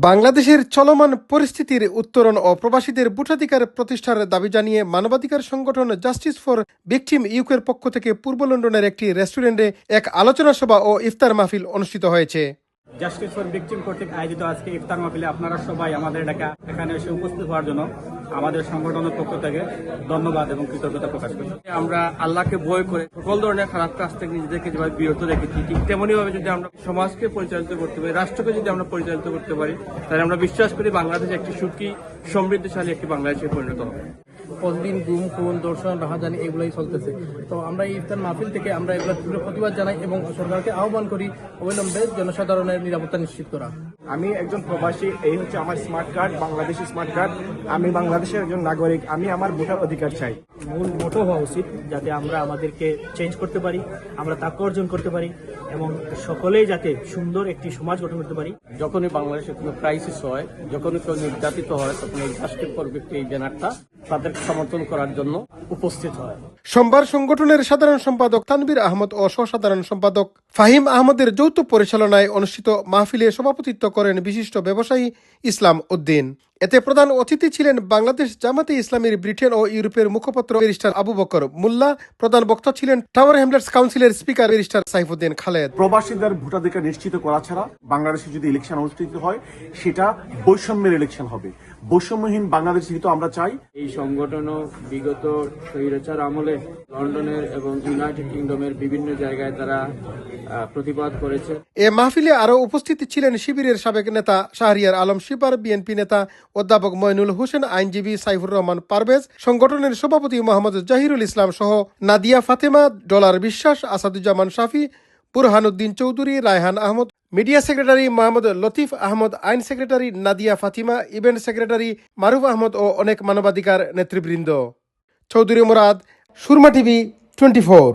বাংলাদেশের চলমান পরিস্থিতির উত্তরণ ও প্রবাসীদের ভোটাধিকার প্রতিষ্ঠার দাবি জানিয়ে মানবাধিকার সংগঠন জাস্টিস ফর ভিকটিম ইউকের পক্ষ থেকে পূর্ব লন্ডনের একটি রেস্টুরেন্টে এক আলোচনা সভা ও ইফতার মাহফিল অনুষ্ঠিত হয়েছে। জাস্টিস ফর ভিকটিম কর্তৃক আয়োজিত আজকে ইফতার মাহফিলে আপনারা সবাই আমাদের ঢাকা এখানে এসে উপস্থিত হওয়ার জন্য আমাদের সংগঠনের পক্ষ থেকে ধন্যবাদ এবং কৃতজ্ঞতা প্রকাশ করি। আমরা আল্লাহকে ভয় করে সকল ধরনের খারাপ কাজ থেকে নিজেদেরকে যেভাবে বিরত রেখেছি, ঠিক তেমনি ভাবে যদি আমরা সমাজকে পরিচালিত করতে পারি, রাষ্ট্রকে যদি আমরা পরিচালিত করতে পারি, তাহলে আমরা বিশ্বাস করি বাংলাদেশ একটি সুখী, সমৃদ্ধশালী একটি বাংলাদেশে পরিণত হবে। প্রতিদিন গুম খুন দর্শন রাহাজানি এগুলোই চলতেছে। তো আমরা এই ইফতার মাহফিল থেকে আমরা এগুলো তীব্র প্রতিবাদ জানাই এবং সরকারকে আহ্বান করি অবিলম্বে জনসাধারণের নিরাপত্তা নিশ্চিত করা। আমি একজন প্রবাসী এই হচ্ছে আমার smart card Bangladeshi smart card আমি বাংলাদেশের একজন নাগরিক আমি আমার ভোটার অধিকার চাই। মূল মোটো হওয়া উচিত যাতে আমরা আমাদেরকে চেঞ্জ করতে পারি আমরা তাকে অর্জন করতে পারি এবং সকলেই যাতে সুন্দর একটি সমাজ গঠন করতে পারি। যখনই বাংলাদেশে কোনো ক্রাইসিস হয় যখনই কেউ নির্যাতিত হয় তখন এই রাষ্ট্রের পর ব্যক্তি এই ব্যানারটা তাদেরকে সমর্থন করার জন্য উপস্থিত হয়। সোমবার সংগঠনের সাধারণ সম্পাদক তানবির আহমদ ও সহসাধারণ সম্পাদক ফাহিম আহমদের যৌথ পরিচালনায় অনুষ্ঠিত মাহফিলে সভাপতিত্ব করেন বিশিষ্ট ব্যবসায়ী ইসলাম উদ্দিন। এতে প্রধান অতিথি ছিলেন বাংলাদেশ জামাতে ইসলামীর ব্রিটেন ও ইউরোপের মুখপত্র ব্যারিস্টার আবু বকর। মোল্লা প্রধান বক্তা ছিলেন টাওয়ার হ্যামলেটস কাউন্সিলের স্পিকার ব্যারিস্টার সাইফুদ্দিন খালেদ। প্রবাসীদের ভোটাধিকার নিশ্চিত করা ছাড়া বাংলাদেশে যদি ইলেকশন অনুষ্ঠিত হয় সেটা বৈষম্যের ইলেকশন হবে। বৈষম্যহীন বাংলাদেশ যেহেতু আমরা চাই এই সংগঠনও বিগত স্বৈরাচার আমলে লন্ডনের এবং ইউনাইটেড কিংডমের বিভিন্ন জায়গায় তারা প্রতিবাদ করেছে। এ মাহফিলে আরও উপস্থিত ছিলেন শিবিরের সাবেক নেতা শাহরিয়ার আলম শিপার বিএনপি নেতা অধ্যাপক ময়নুল হোসেন, আইনজীবী সাইফুর রহমান পারভেজ, সংগঠনের সভাপতি মোহাম্মদ জাহিরুল ইসলাম সহ Nadia Fatema, dollar Biswas, Asaduzzaman Shafi, Burhanuddin Chowdhury, Raihan Ahmed, media secretary Mohammad Latif Ahmed, আইন secretary Nadia Fatima, event secretary Maruf Ahmed ও অনেক মানবাধিকার নেতৃবৃন্দ। Chowdhury Murad, Surma TV, twenty four.